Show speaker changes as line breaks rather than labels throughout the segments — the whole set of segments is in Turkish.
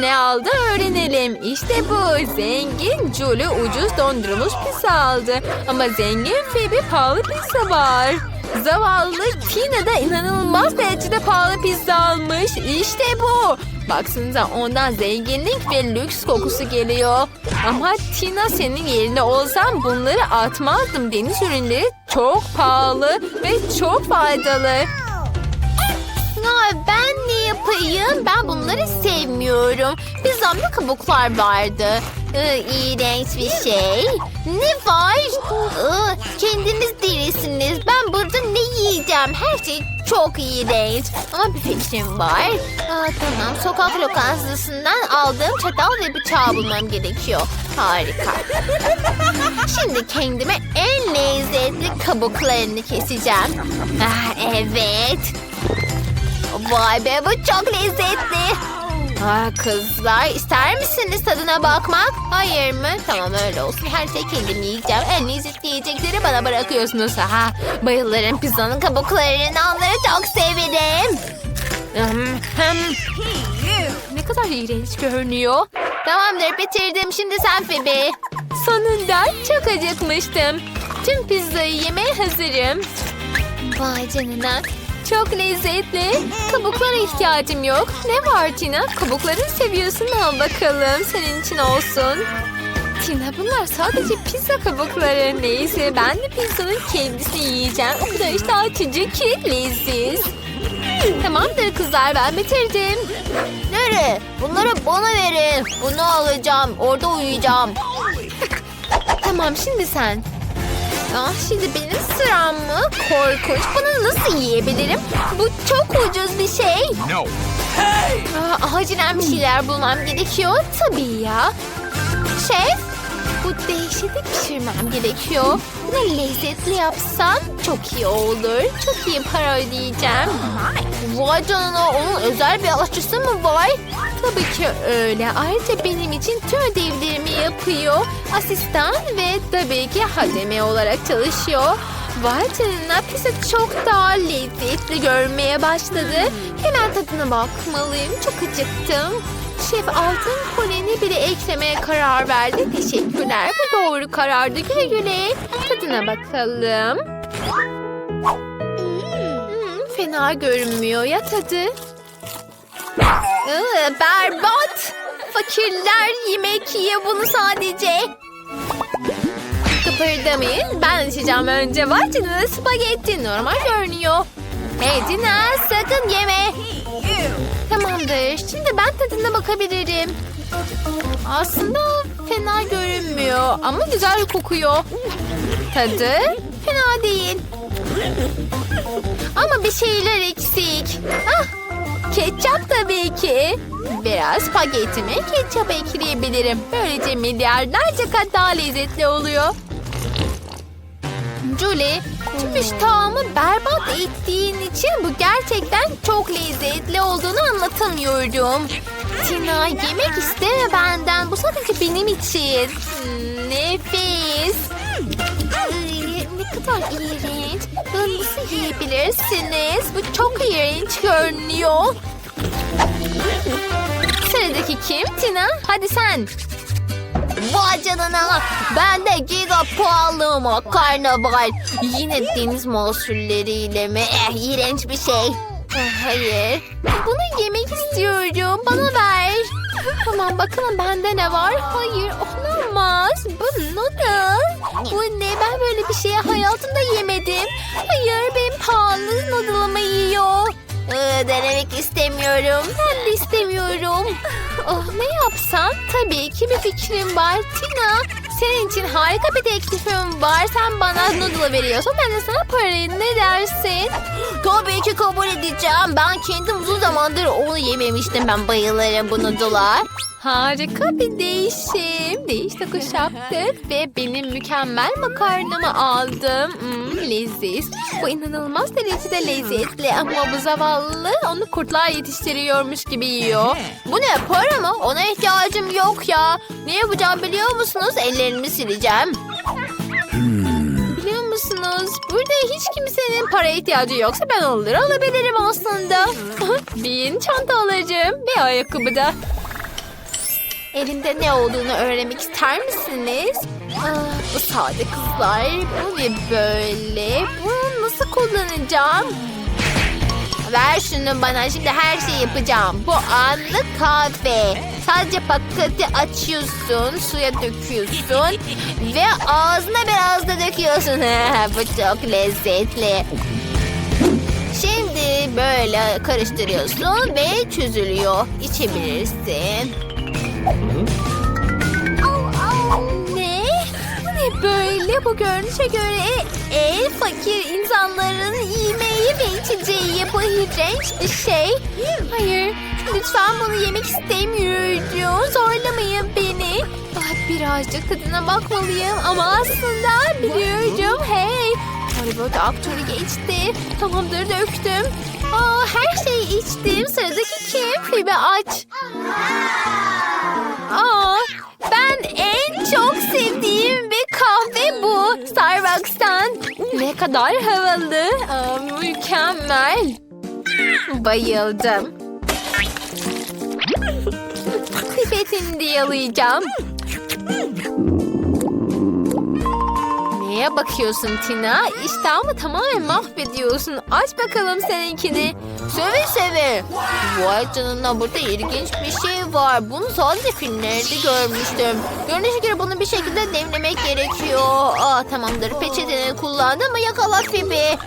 Ne aldı öğrenelim. İşte bu. Zengin Julie ucuz dondurulmuş pizza aldı. Ama zengin Phoebe pahalı pizza var. Zavallı Tina da inanılmaz derecede pahalı pizza almış. İşte bu. Baksanıza ondan zenginlik ve lüks kokusu geliyor. Ama Tina senin yerinde olsam bunları atmazdım. Deniz ürünleri çok pahalı ve çok faydalı.
Aa, ben yapayım? Ben bunları sevmiyorum. Pizzamda kabuklar vardı. Ee, iğrenç bir şey. Ne var? Ee, kendiniz delisiniz. Ben burada ne yiyeceğim? Her şey çok iğrenç. Ama bir fikrim var. Aa, tamam. Sokak lokantasından aldığım çatal ve bıçağı bulmam gerekiyor. Harika. Şimdi kendime en lezzetli kabuklarını keseceğim. Ah, evet. Vay be bu çok lezzetli. Aa, kızlar ister misiniz tadına bakmak? Hayır mı? Tamam öyle olsun. Her şey kendim yiyeceğim. En lezzetli yiyecekleri bana bırakıyorsunuz. Ha, bayılırım pizzanın kabuklarını. Onları çok severim.
Ne kadar iğrenç görünüyor.
Tamamdır bitirdim. Şimdi sen Phoebe.
Sonunda çok acıkmıştım. Tüm pizzayı yemeye hazırım.
Vay canına.
Çok lezzetli. Kabuklara ihtiyacım yok. Ne var Tina? Kabuklarını seviyorsun al bakalım. Senin için olsun. Tina bunlar sadece pizza kabukları. Neyse ben de pizzanın kendisini yiyeceğim. O kadar işte açıcı ki leziz. Tamamdır kızlar ben bitirdim.
Nereye? Bunları bana verin. Bunu alacağım. Orada uyuyacağım.
Tamam şimdi sen. Ah şimdi benim sıram mı? Korkunç. Bunu nasıl yiyebilirim? Bu çok ucuz bir şey.
No.
Aa, acilen bir şeyler bulmam gerekiyor. Tabii ya. Şef, bu dehşeti pişirmem gerekiyor. Bunu lezzetli yapsam çok iyi olur. Çok iyi para ödeyeceğim.
Vay canına onun özel bir aşçısı mı var?
Tabii ki öyle. Ayrıca benim için tüm ödevlerimi yapıyor. Asistan ve tabii ki hademe olarak çalışıyor. Vay canına pizza çok daha lezzetli görmeye başladı. Hemen tadına bakmalıyım. Çok acıktım. Şef altın koleni bile eklemeye karar verdi. Teşekkürler. Bu doğru karardı. Güle. Tadına bakalım. Hmm, fena görünmüyor ya tadı. Iı, berbat. Fakirler yemek yiyor bunu sadece. Kıpırdamayın. Ben açacağım önce. Vay canına spagetti. Normal görünüyor. Hey Dina sakın yeme. Tamamdır. Şimdi ben tadına bakabilirim. Aslında fena görünmüyor ama güzel kokuyor. Tadı fena değil. Ama bir şeyler eksik. Ah, ketçap tabii ki. Biraz spagettime ketçap ekleyebilirim. Böylece milyarlarca kat daha lezzetli oluyor. Julie, tüm iştahımı berbat ettiğin için bu gerçekten çok lezzetli olduğunu anlatamıyorum. Tina yemek isteme benden. Bu sadece benim için. Nefis. Ay, ne kadar iğrenç. Bunu Nasıl yiyebilirsiniz? Bu çok iğrenç görünüyor. Sıradaki kim? Tina, hadi sen.
Vay canına. Bende giga pahalı makarna. Yine deniz mahsulleriyle mi? Eh, iğrenç bir şey.
Ah, Hayır. Bunu yemek istiyorum. Bana ver. Tamam bakalım bende ne var? Hayır olamaz. Bu noodle. Bu ne? Ben böyle bir şeyi hayatımda yemedim. Hayır benim pahalı noodle'ımı yiyor.
Ee, denemek istemiyorum.
Ben de istemiyorum. Oh, ne yapsam? Tabii ki bir fikrim var. Tina, senin için harika bir teklifim var. Sen bana noodle veriyorsun. Ben de sana parayı ne dersin?
Tabii ki kabul edeceğim. Ben kendim uzun zamandır onu yememiştim. Ben bayılırım bu noodle'a.
Harika bir değişim. Değiş tokuş yaptık ve benim mükemmel makarnamı aldım. Hmm, leziz. Bu inanılmaz derecede lezzetli ama bu zavallı onu kurtlar yetiştiriyormuş gibi yiyor.
Bu ne para mı? Ona ihtiyacım yok ya. Ne yapacağım biliyor musunuz? Ellerimi sileceğim.
Biliyor musunuz? Burada hiç kimsenin para ihtiyacı yoksa ben onları alabilirim aslında. bir yeni çanta alacağım ve ayakkabı da.
Elimde ne olduğunu öğrenmek ister misiniz? Bu sade kızlar. Bu ne böyle? Bunu nasıl kullanacağım? Ver şunu bana. Şimdi her şeyi yapacağım. Bu anlık kahve. Sadece paketi açıyorsun, suya döküyorsun ve ağzına biraz da döküyorsun. Bu çok lezzetli. Şimdi böyle karıştırıyorsun ve çözülüyor. İçebilirsin. Böyle? Bu görünüşe göre en fakir insanların yemeği ve içeceği bu iğrenç bir şey. Hayır, lütfen bunu yemek istemiyorum. Zorlamayın beni. Ah, birazcık tadına bakmalıyım ama aslında biliyorum. Hey, Hollywood aktörü geçti. Tamamdır döktüm. Aa, her şeyi içtim. Sıradaki kim? Fibe aç. Aa, ben en çok sevdiğim. Starbucks'tan. Ne kadar havalı. Aa, mükemmel. Bayıldım. Pipetini de yalayacağım. Neye bakıyorsun Tina? İştahımı tamamen mahvediyorsun. Aç bakalım seninkini. Seve seve. Vay canına burada ilginç bir şey var. Bunu sadece filmlerde görmüştüm. Görünüşe göre bunu bir şekilde demlemek gerekiyor. Aa, tamamdır peçeteni kullandım ama yakala Phoebe.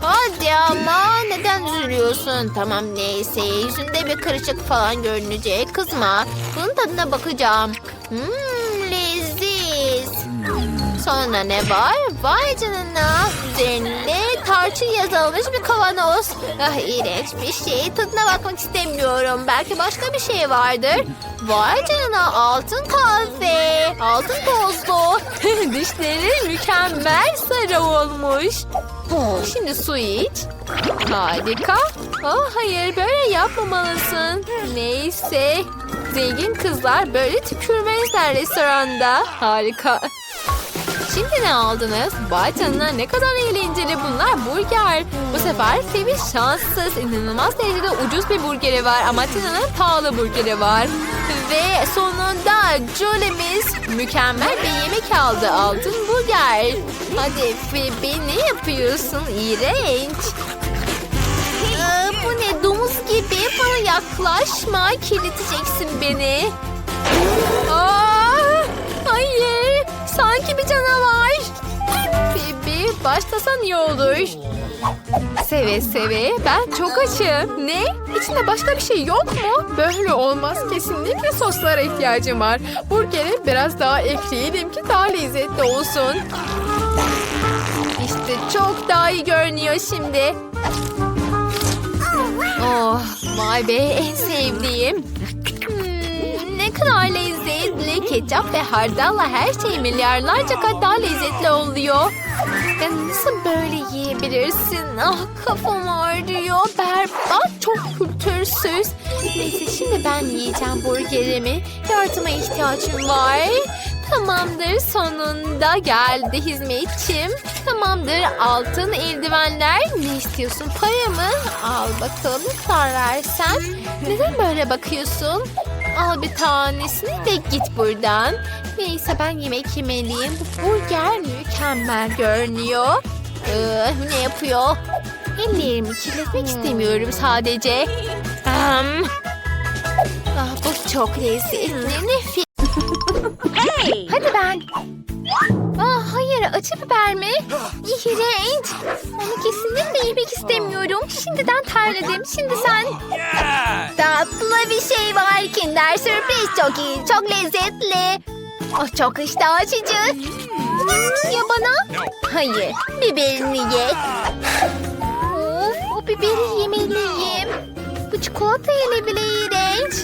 Hadi ama neden üzülüyorsun? Tamam neyse yüzünde bir kırışık falan görünecek. Kızma. Bunun tadına bakacağım. Hmm. Sonra ne var? Vay canına. Üzerinde tarçın yazılmış bir kavanoz. Ah iğrenç bir şey. Tadına bakmak istemiyorum. Belki başka bir şey vardır. Vay canına altın kahve. Altın tozlu.
Dişleri mükemmel sarı olmuş. Şimdi su iç. Harika. Oh hayır böyle yapmamalısın. Neyse. Zengin kızlar böyle tükürmezler restoranda. Harika. Şimdi ne aldınız? Vay ne kadar eğlenceli bunlar burger. Bu sefer Phoebe şanssız, inanılmaz derecede ucuz bir burgeri var ama Tina'nın pahalı burgeri var. Ve sonunda Jolie'miz mükemmel bir yemek aldı. Altın burger. Hadi Phoebe ne yapıyorsun? İğrenç.
Aa, bu ne domuz gibi bana yaklaşma kirleteceksin beni.
Aa. Sanki bir canavar. Phoebe başlasan iyi olur. Seve seve ben çok açım. Ne? İçinde başka bir şey yok mu? Böyle olmaz. Kesinlikle soslara ihtiyacım var. Burgeri biraz daha ekleyelim ki daha lezzetli olsun. İşte çok daha iyi görünüyor şimdi. Oh vay be en sevdiğim. Hmm, ne kadar lezzetli. Ketçap ve hardalla her şey milyarlarca kat daha lezzetli oluyor. Ya nasıl böyle yiyebilirsin? Ah kafam ağrıyor. Berbat çok kültürsüz. Neyse şimdi ben yiyeceğim burgerimi. Yardıma ihtiyacım var. Tamamdır sonunda geldi hizmetçim. Tamamdır altın eldivenler. Ne istiyorsun para mı? Al bakalım para versen. Neden böyle bakıyorsun? Al bir tanesini de git buradan. Neyse ben yemek yemeliyim. Bu burger mükemmel görünüyor. Ee, ne yapıyor? Ellerimi kirletmek istemiyorum sadece. Hmm. Ah, bu çok lezzetli. Nefis. Hadi ben. Hayır acı biber mi? İğrenç. Onu kesinlikle yemek istemiyorum. Şimdiden terledim. Şimdi sen. Tatlı bir şey var. Kinder sürpriz çok iyi. Çok lezzetli. Oh, çok iştah açıcı. Ya bana? Hayır. Biberini ye. Of, o biberi yemeliyim. Bu çikolatayla bile iğrenç.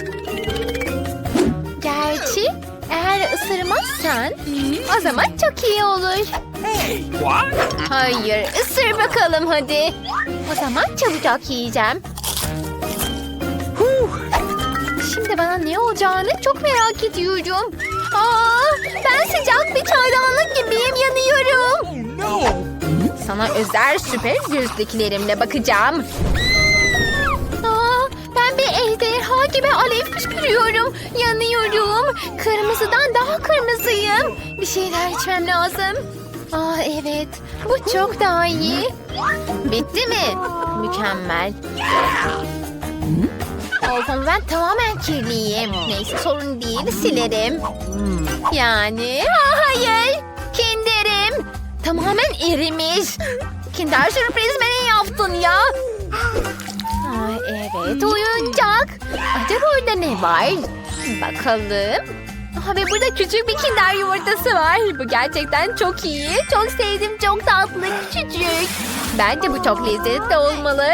Gerçi eğer ısırmazsan o zaman çok iyi olur. Hayır, ısır bakalım hadi. O zaman çabucak yiyeceğim. Şimdi bana ne olacağını çok merak ediyorum. Aa, ben sıcak bir çaydanlık gibiyim, yanıyorum. Sana özel süper gözlüklerimle bakacağım.
Gibi alev fışkırıyorum. Yanıyorum. Kırmızıdan daha kırmızıyım. Bir şeyler içmem lazım. Aa evet. Bu çok daha iyi. Bitti mi? Mükemmel. Olsun ben tamamen kirliyim. Neyse sorun değil silerim. Yani hayır. Kinderim. Tamamen erimiş. Kinder sürprizime ne yaptın ya? Evet oyuncak. Acaba orada ne var? Bakalım. Aha, ve burada küçük bir kinder yumurtası var. Bu gerçekten çok iyi. Çok sevdim. Çok tatlı. Küçücük. Bence bu çok lezzetli olmalı.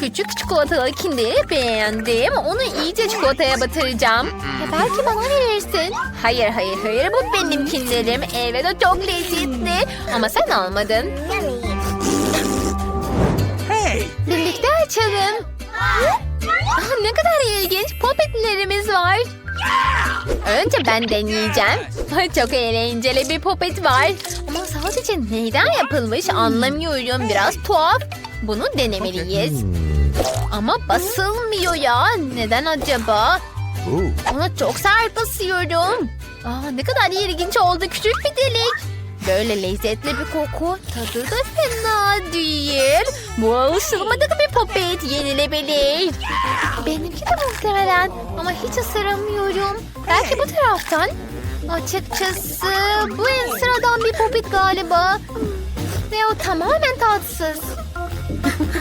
Küçük çikolatalı kinderi beğendim. Onu iyice çikolataya batıracağım. Ya belki bana verirsin. Hayır hayır hayır bu benim kinderim. Evet o çok lezzetli. Ama sen almadın. Birlikte açalım. Ah, ne kadar ilginç. Popetlerimiz var. Önce ben deneyeceğim. Çok eğlenceli bir popet var. Ama sadece neyden yapılmış anlamıyorum. Biraz tuhaf. Bunu denemeliyiz. Ama basılmıyor ya. Neden acaba? Ona çok sert basıyorum. Aa, ne kadar ilginç oldu. Küçük bir delik. Böyle lezzetli bir koku. Tadı da fena değil. Bu alışılmadık bir popet. Yenilebilir. Benimki de muhtemelen. Ama hiç ısıramıyorum. Belki bu taraftan. Açıkçası bu en sıradan bir popet galiba. Ve o tamamen tatsız.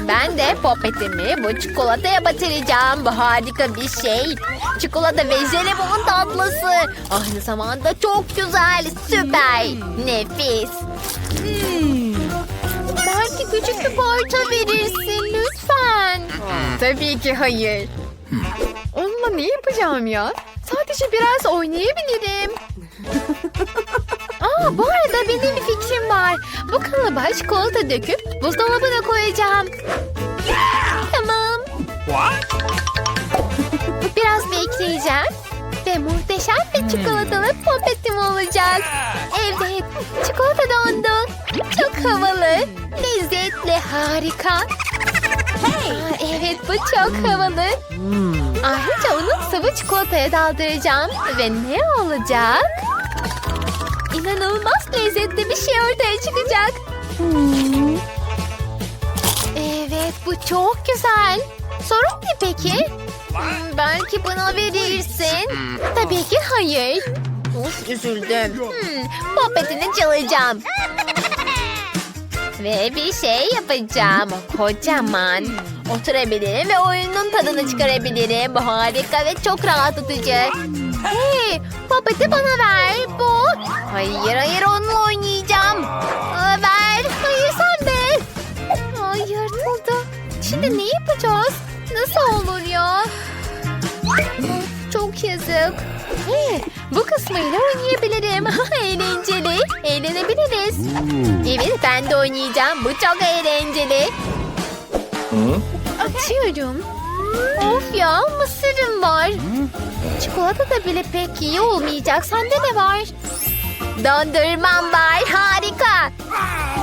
Ben de popetimi bu çikolataya batıracağım. Bu harika bir şey. Çikolata ve jelibon tatlısı. Aynı zamanda çok güzel, süper, nefis. Belki küçük bir parça verirsin lütfen.
Tabii ki hayır. Onunla ne yapacağım ya? Sadece biraz oynayabilirim.
Aa, bu arada benim bir fikrim var. Bu kalıba çikolata döküp buzdolabına koyacağım. Tamam. Biraz bekleyeceğim. Ve muhteşem bir çikolatalı popetim olacak. Evet, çikolata dondu. Çok havalı, lezzetli, harika. Aa, evet, bu çok havalı. Ayrıca onu sıvı çikolataya daldıracağım. Ve ne olacak? İnanılmaz lezzetli bir şey ortaya çıkacak. Evet bu çok güzel. Sorun ne peki? Hmm, belki bana verirsin. Tabii ki hayır. Of üzüldüm. Hmm, popetini çalacağım. Ve bir şey yapacağım. Kocaman. Oturabilirim ve oyunun tadını çıkarabilirim. Harika ve çok rahatlatıcı. Hey, popeti bana ver. Bu. Hayır hayır onunla oynayacağım. Aa, ver. Şimdi ne yapacağız? Nasıl olur ya? Çok yazık. Hey, bu kısmıyla oynayabilirim. Eğlenceli. Eğlenebiliriz. Evet ben de oynayacağım. Bu çok eğlenceli. Açıyorum. Of ya mısırım var. Çikolata da bile pek iyi olmayacak. Sende ne var? Dondurmam var. Harika.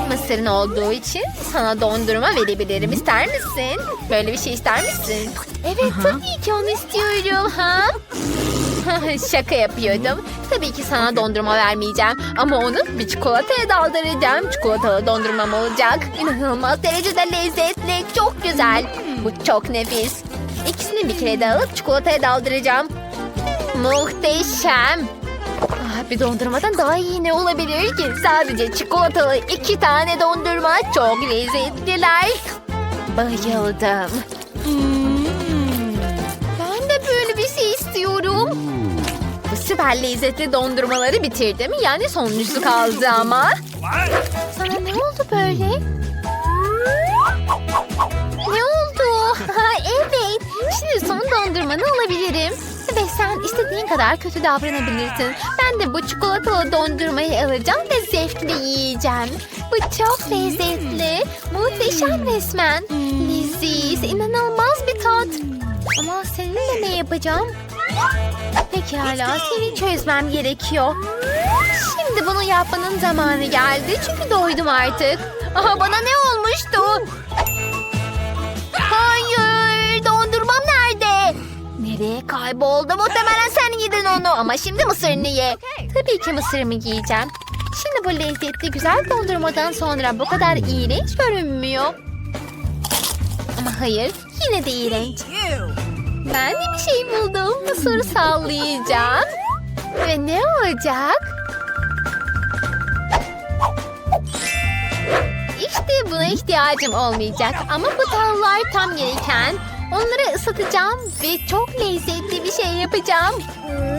Mısırın olduğu için sana dondurma verebilirim. İster misin? Böyle bir şey ister misin? Evet tabii ki onu istiyorum. Ha? Şaka yapıyordum. Tabii ki sana dondurma vermeyeceğim. Ama onu bir çikolataya daldıracağım. Çikolatalı dondurmam olacak. İnanılmaz derecede lezzetli. Çok güzel. Bu çok nefis. İkisini bir kere de alıp çikolataya daldıracağım. Muhteşem. Ah, Bir dondurmadan daha iyi ne olabilir ki? Sadece çikolatalı iki tane dondurma. Çok lezzetliler. Bayıldım. Ben de böyle bir şey istiyorum. Bu süper lezzetli dondurmaları bitirdim. Yani sonuncusu kaldı ama. Sana ne oldu böyle? Ne oldu? Evet. Şimdi son dondurmanı alabilirim. Ve sen istediğin kadar kötü davranabilirsin. Ben de bu çikolatalı dondurmayı alacağım ve zevkle yiyeceğim. Bu çok lezzetli. Muhteşem resmen. Leziz, inanılmaz bir tat. Ama seninle ne yapacağım? Pekala, seni çözmem gerekiyor. Şimdi bunu yapmanın zamanı geldi. Çünkü doydum artık. Aha bana ne olmuştu? Hayır, dondurmam nerede? Ne Nereye kayboldu? Muhtemelen sen yedin onu ama şimdi mısırını ye. Tabii ki mısırımı yiyeceğim. Şimdi bu lezzetli güzel dondurmadan sonra bu kadar iğrenç görünmüyor. Ama hayır yine de iğrenç. Ben de bir şey buldum. Mısır sallayacağım. Ve ne olacak? İşte buna ihtiyacım olmayacak. Ama bu tahıllar tam gereken. Onları ısıtacağım ve çok lezzetli bir şey yapacağım.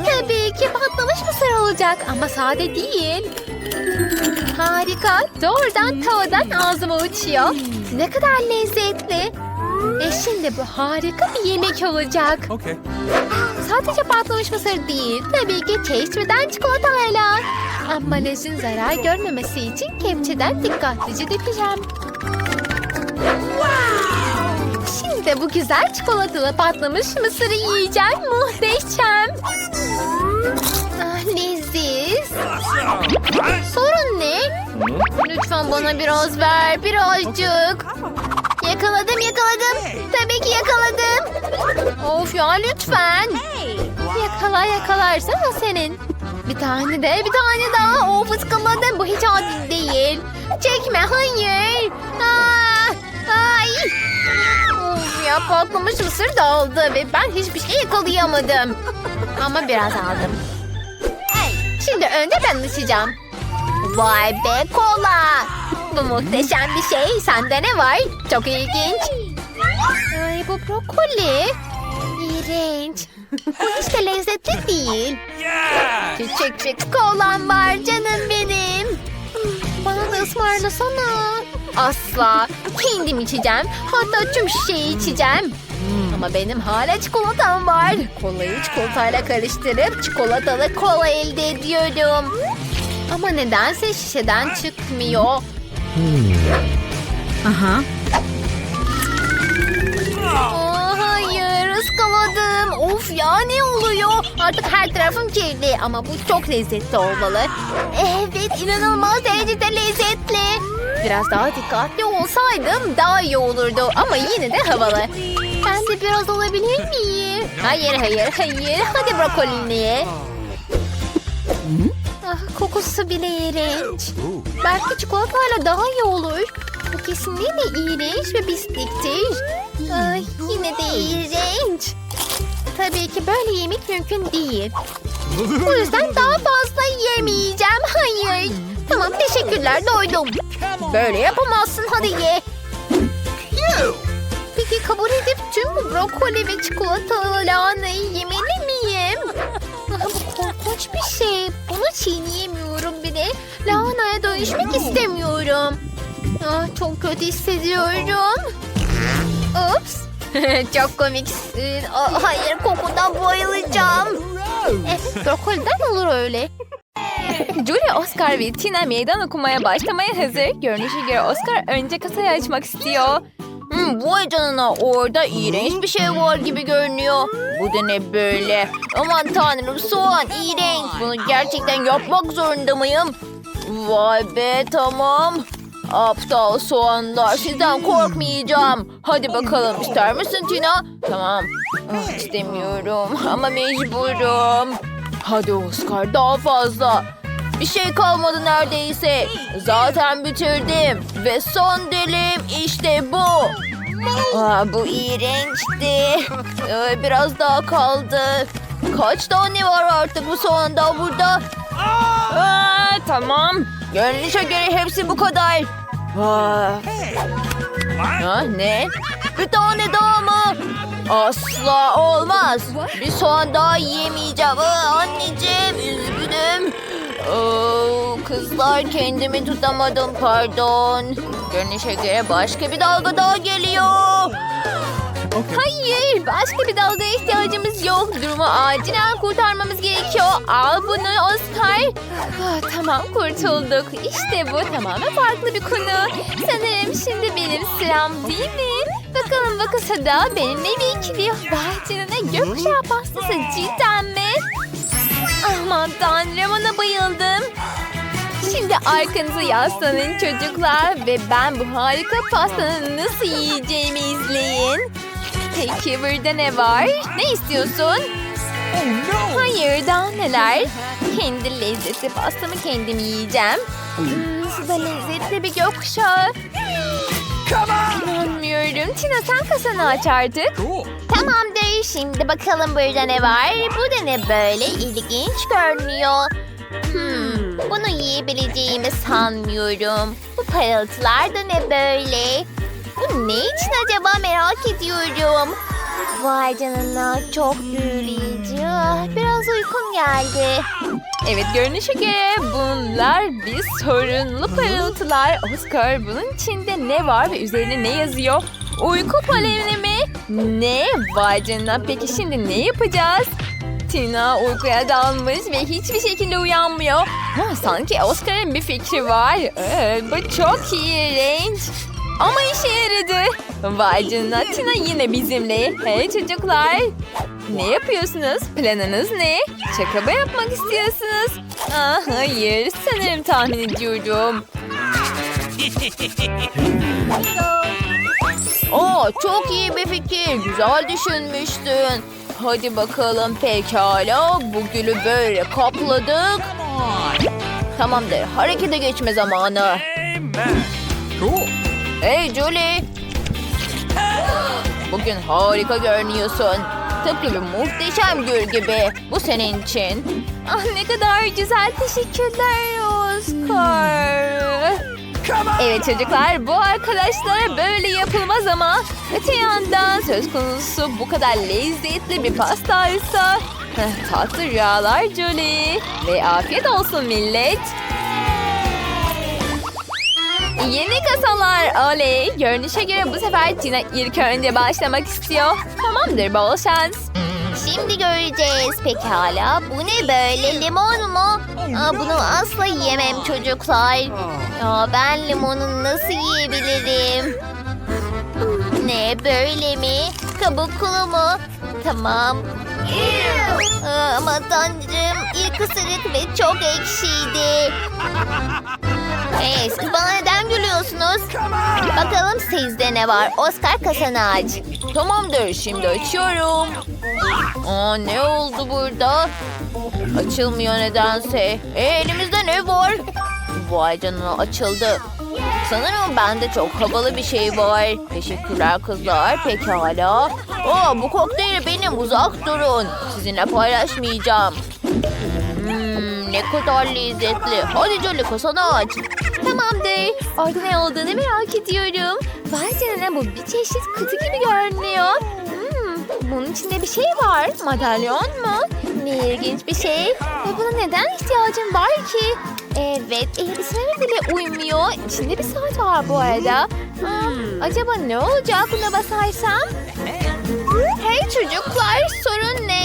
Tabii ki patlamış mısır olacak ama sade değil. Harika. Doğrudan tavadan ağzıma uçuyor. Ne kadar lezzetli. E şimdi bu harika bir yemek olacak.
Okay.
Sadece patlamış mısır değil. Tabii ki çeşmeden çikolatayla. Ambalajın zarar görmemesi için kepçeden dikkatlice dökeceğim. De bu güzel çikolatalı patlamış mısırı yiyeceğim. Muhteşem. Ah, leziz. Sorun ne? Lütfen bana biraz ver. Birazcık. Yakaladım yakaladım. Tabii ki yakaladım. Of ya lütfen. Yakala yakalarsan o senin. Bir tane de bir tane daha. Of ıskaladım. Bu hiç adil değil. Çekme hayır. Aa, ay. Ya patlamış mısır dağıldı ve ben hiçbir şey yakalayamadım. Ama biraz aldım. Şimdi önce ben içeceğim. Vay be kola. Bu muhteşem bir şey. Sende ne var? Çok ilginç. Ay bu brokoli. İğrenç. Bu hiç de lezzetli değil. Küçük küçük kolam var canım benim. Bana da ısmarlasana. Asla. Kendim içeceğim. Hatta tüm şişeyi içeceğim. Ama benim hala çikolatam var. Kolayı çikolatayla karıştırıp çikolatalı kola elde ediyorum. Ama nedense şişeden çıkmıyor. Aa, hayır ıskaladım. Of ya ne oluyor? Artık her tarafım kirli ama bu çok lezzetli olmalı. Evet inanılmaz derecede lezzetli. Biraz daha dikkatli olsaydım daha iyi olurdu ama yine de havalı. Ben de biraz alabilir miyim? Hayır hayır hayır. Hadi brokolini. Ah, kokusu bile iğrenç. Belki çikolatayla daha iyi olur. Bu kesinlikle iğrenç ve pisliktir. Ay, yine de iğrenç. Tabii ki böyle yemek mümkün değil. Bu yüzden daha fazla yemeyeceğim. Hayır. Tamam teşekkürler doydum. Böyle yapamazsın hadi ye. Peki kabul edip tüm bu brokoli ve çikolatalı lahanayı yemeli miyim? Bu korkunç bir şey. Bunu çiğneyemiyorum bile. Lahanaya dönüşmek istemiyorum. Ah, çok kötü hissediyorum. Ups. çok komiksin. Ah, hayır kokudan bayılacağım. Evet brokoliden olur öyle.
Julia, Oscar ve Tina meydan okumaya başlamaya hazır. Görünüşe göre Oscar önce kasayı açmak istiyor.
Hmm, vay canına orada iğrenç bir şey var gibi görünüyor. Bu da ne böyle? Aman tanrım soğan iğrenç. Bunu gerçekten yapmak zorunda mıyım? Vay be tamam. Aptal soğanlar sizden korkmayacağım. Hadi bakalım ister misin Tina? Tamam. Ah, istemiyorum ama mecburum. Hadi Oscar daha fazla. Bir şey kalmadı neredeyse. Zaten bitirdim. Ve son dilim işte bu. Aa, bu iğrençti. Ee, biraz daha kaldı. Kaç tane var artık bu soğanda burada? Aa, tamam. Görünüşe göre hepsi bu kadar. Aa, ha, ne? Bir tane daha mı? Asla olmaz. Bir soğan daha yiyemeyeceğim. Aa, anneciğim üzgünüm. Kızlar kendimi tutamadım pardon. Görünüşe göre başka bir dalga daha geliyor. Hayır başka bir dalgaya ihtiyacımız yok. Durumu acilen kurtarmamız gerekiyor. Al bunu Oscar. Ah, tamam kurtulduk. İşte bu tamamen farklı bir konu. Sanırım şimdi benim sıram değil mi? Bakalım bu kasada benimle bir ikili. Vay canına gökkuşağı pastası cidden mi? Aman tanrım ona bayıldım. Şimdi arkanızı yaslanın çocuklar ve ben bu harika pastanın nasıl yiyeceğimi izleyin.
Peki burada ne var? Ne istiyorsun? Hayır daha neler? Kendi lezzetli pastamı kendim yiyeceğim. Hmm, size lezzetli bir gökkuşağı. İnanmıyorum. Tina sen kasanı aç artık.
Tamamdır. Şimdi bakalım burada ne var. Bu da ne böyle ilginç görünüyor. Hmm, bunu yiyebileceğimi sanmıyorum. Bu parıltılar da ne böyle? Bu ne için acaba merak ediyorum. Vay canına çok büyüleyici. Ah, Biraz uykum geldi.
Evet görünüşe göre bunlar bir sorunlu parıltılar. Oscar bunun içinde ne var ve üzerine ne yazıyor? Uyku poleni mi? Ne? Vay canına peki şimdi ne yapacağız? Tina uykuya dalmış ve hiçbir şekilde uyanmıyor. Ha, sanki Oscar'ın bir fikri var. Ee, bu çok iğrenç. Ama işe yaradı. Vay canına Tina yine bizimle. Hey çocuklar. Ne yapıyorsunuz? Planınız ne? Şaka mı yapmak istiyorsunuz? Aa, hayır sanırım tahmin ediyorum. Oo, çok iyi bir fikir. Güzel düşünmüştün. Hadi bakalım pekala. Bu gülü böyle kapladık. Tamamdır. Harekete geçme zamanı. Hey Julie. Bugün harika görünüyorsun. Tıpkı bir muhteşem gül gibi. Bu senin için. Ah ne kadar güzel. Teşekkürler Oscar. Evet çocuklar bu arkadaşlara böyle yapılmaz ama öte yandan söz konusu bu kadar lezzetli bir pastaysa tatlı rüyalar Julie ve afiyet olsun millet. Yeni kasalar oley. Görünüşe göre bu sefer Tina ilk önce başlamak istiyor. Tamamdır bol şans.
Şimdi göreceğiz. Pekala. Bu ne böyle? Limon mu? Aa, bunu asla yiyemem çocuklar. Ya ben limonu nasıl yiyebilirim? Ne böyle mi? Kabuklu mu? Tamam. Aa, ama tanrım ilk ısırık ve çok ekşiydi. Hey, siz bana neden gülüyorsunuz? Bakalım sizde ne var? Oscar kasanı aç.
Tamamdır şimdi açıyorum. Aa ne oldu burada? Açılmıyor nedense. E, elimizde ne var? Vay canına açıldı. Sanırım bende çok havalı bir şey var. Teşekkürler kızlar. Pekala. Aa, bu kokteyli benim uzak durun. Sizinle paylaşmayacağım. Ne kadar lezzetli. Hadi Jolly kasanı aç.
Tamamdır. Orada ne olduğunu merak ediyorum. Vay canına bu bir çeşit kutu gibi görünüyor. Hmm, bunun içinde bir şey var. Madalyon mu? Ne ilginç bir şey. Ve buna neden ihtiyacım var ki? Evet, elbiseme bile uymuyor. İçinde bir saat var bu arada. Hmm, acaba ne olacak buna basarsam? Hey çocuklar, sorun ne?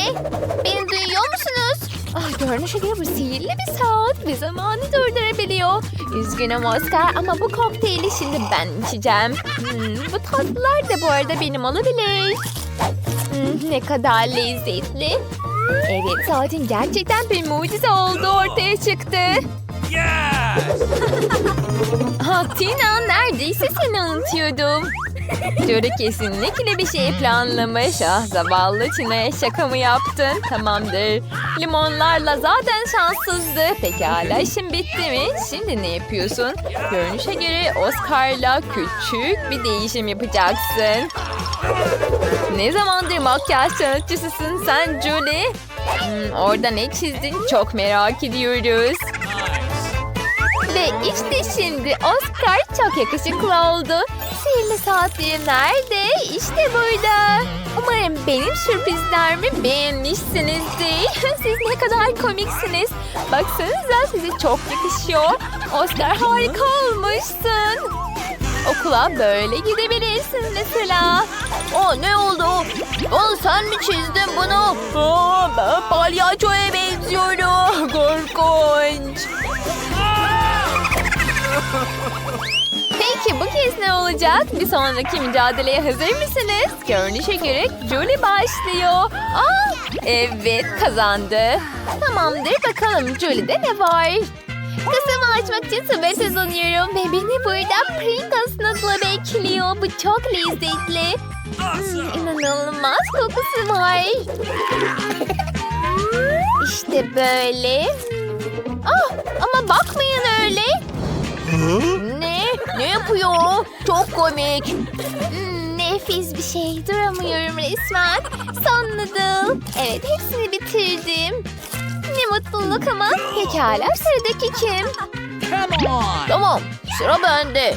Beni duyuyor musunuz? Ah, görünüşe göre bu sihirli bir saat ve zamanı durdurabiliyor. Üzgünüm Oscar ama bu kokteyli şimdi ben içeceğim. Hmm, bu tatlılar da bu arada benim olabilir. Hmm, ne kadar lezzetli. Evet saatin gerçekten bir mucize oldu ortaya çıktı.
Yes.
Ha Tina neredeyse seni unutuyordum. Jory kesinlikle bir şey planlamış. Ah zavallı Tina'ya şaka mı yaptın? Tamamdır. Limonlarla zaten şanssızdı. Pekala işin bitti mi? Şimdi ne yapıyorsun? Görünüşe göre Oscar'la küçük bir değişim yapacaksın. Ne zamandır makyaj sanatçısısın sen Julie? Hmm, orada ne çizdin çok merak ediyoruz. Ve işte şimdi Oscar çok yakışıklı oldu. Sihirli saatliğim nerede? İşte burada. Umarım benim sürprizlerimi beğenmişsinizdir. Siz ne kadar komiksiniz. Baksanıza size çok yakışıyor. Oscar harika olmuşsun. Okula böyle gidebilirsin mesela. Aa ne oldu? Aa, sen mi çizdin bunu? Aa, ben palyaçoya benziyorum. Korkunç. Peki bu kez ne olacak? Bir sonraki mücadeleye hazır mısınız? Görünüşe göre Julie başlıyor. Aa, evet kazandı. Tamamdır bakalım Julie'de ne var? Kasamı açmak için sabırsızlanıyorum ve beni burada Pringles noodle bekliyor. Bu çok lezzetli.
Awesome.
İnanılmaz kokusu var. İşte böyle. Ah, ama bakmayın öyle. Ne? Ne yapıyor? Çok komik. Hmm, nefis bir şey. Duramıyorum resmen. Son noodle. Evet hepsini bitirdim. Ne mutluluk ama. Pekala sıradaki kim? Tamam sıra bende.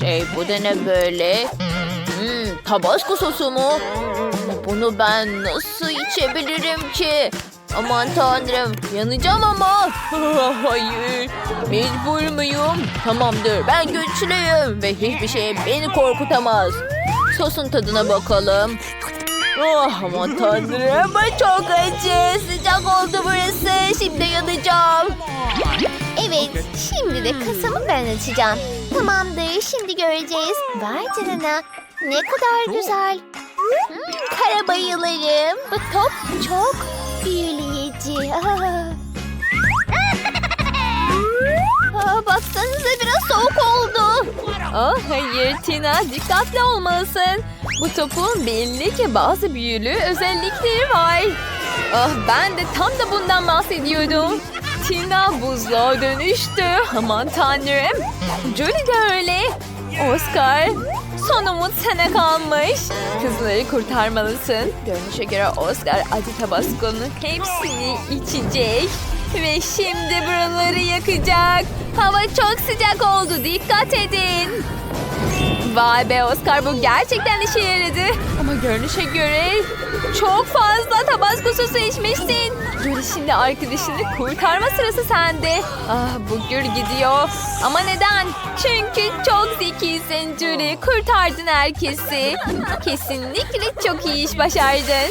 Şey bu da ne böyle? Hmm, tabasco sosu mu? Bunu ben nasıl içebilirim ki? Aman tanrım yanacağım ama. Hayır mecbur muyum? Tamamdır ben güçlüyüm ve hiçbir şey beni korkutamaz. Sosun tadına bakalım. Oh aman tanrım bu çok acı. Sıcak oldu burası. Şimdi yanacağım. Evet, şimdi de kasamı ben açacağım. Tamamdır, şimdi göreceğiz. Vay canına, ne kadar güzel. Hmm, kara bayılırım. Bu top çok Aa. Aa, baksanıza biraz soğuk oldu.
Oh hayır Tina dikkatli olmalısın. Bu topun belli ki bazı büyülü özellikleri var. Ah ben de tam da bundan bahsediyordum. Tina buzluğa dönüştü. Aman tanrım. Julie de öyle. Oscar son umut sana kalmış. Kızları kurtarmalısın. Görünüşe göre Oscar acı tabaskonun hepsini içecek. Ve şimdi buraları yakacak. Hava çok sıcak oldu. Dikkat edin. Vay be Oscar bu gerçekten işe yaradı. Ama görünüşe göre çok fazla tabasco sosu içmişsin. Julie şimdi arkadaşını kurtarma sırası sende. Ah bu gür gidiyor. Ama neden? Çünkü çok zekisin Julie. Kurtardın herkesi. Kesinlikle çok iyi iş başardın.